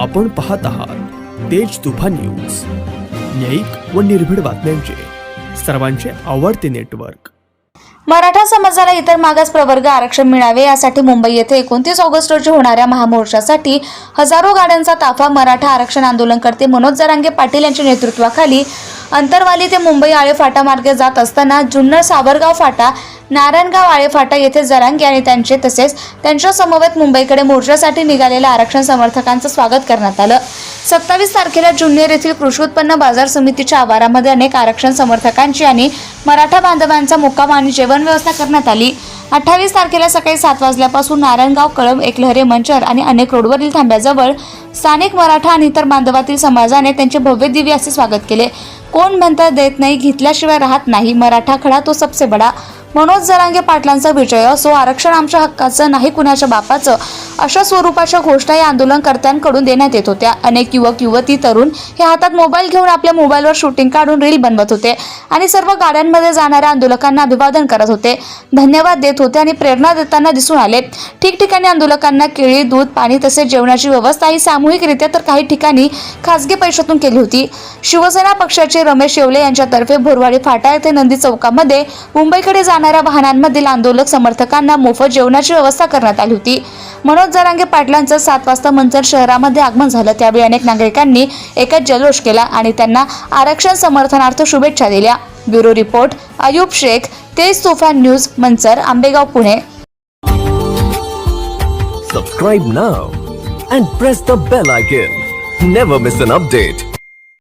आपण पाहत आहात तेज तुफान न्यूज. न्यायिक व निर्भीड बातम्यांचे. सर्वांचे आवडते नेटवर्क. मराठा समाजाला इतर मागास प्रवर्ग आरक्षण मिळावे यासाठी मुंबई येथे एकोणतीस ऑगस्ट रोजी होणाऱ्या महामोर्चासाठी हजारो गाड्यांचा ताफा मराठा आरक्षण आंदोलनकर्ते मनोज जरांगे पाटील यांच्या नेतृत्वाखाली. अंतरवाली ते मुंबई आळे फाटा मार्गे जात असताना जुन्नर सावरगाव फाटा नारायणगाव आळे फाटा येथे जरांगे आणि त्यांचे तसेच त्यांच्या समवेत मुंबईकडे मोर्चासाठी निघालेल्या आरक्षण समर्थकांचं स्वागत करण्यात आलं. सत्तावीस तारखेला जुन्नर येथील कृषी उत्पन्न बाजार समितीच्या आवारामध्ये अनेक आरक्षण समर्थकांची आणि मराठा बांधवांचा मुक्काम आणि जेवण व्यवस्था करण्यात आली. अठ्ठावीस तारखेला सकाळी सात वाजल्यापासून नारायणगाव कळंब एकलहरे मंचर आणि अनेक रोडवरील थांब्याजवळ स्थानिक मराठा आणि इतर बांधवातील समाजाने त्यांचे भव्य दिव्य असे स्वागत केले. कोण म्हणता देत नाही घेतल्याशिवाय राहत नाही. मराठा खडा तो सबसे बडा मनोज जरांगे पाटलांचा विजय असो आरक्षण आमच्या हक्काचं नाही कुणाच्या बापाचं अशा स्वरूपाच्या घोषणा या आंदोलनकर्त्यांकडून देण्यात येत होत्या. अनेक युवक युवती तरुण हे हातात मोबाईल घेऊन आपल्या मोबाईलवर शूटिंग काढून रील बनवत होते आणि सर्व गाड्यांमध्ये जाणाऱ्या आंदोलकांना अभिवादन करत होते. धन्यवाद देत होते आणि प्रेरणा देताना दिसून आले. ठिकठिकाणी आंदोलकांना केळी दूध पाणी तसेच जेवणाची व्यवस्था ही सामूहिकरित्या तर काही ठिकाणी खासगी पैशातून केली होती. शिवसेना पक्षाचे रमेश येवले यांच्यातर्फे भोरवाडी फाटा येथे नंदी चौकामध्ये मुंबईकडे जाणाऱ्या वाहनांमधील आंदोलक समर्थकांना मोफत जेवणाची व्यवस्था करण्यात आली होती. मनोज जरांगे पाटलांचं सात वाजता मंचर शहरामध्ये आगमन झालं. त्यावेळी अनेक नागरिकांनी एकच जल्लोष केला आणि त्यांना आरक्षण समर्थनार्थ शुभेच्छा दिल्या. Bureau report Ayub Shaikh Tej Tufan news Manchar Ambegaon Pune. Subscribe now and press the bell icon never miss an update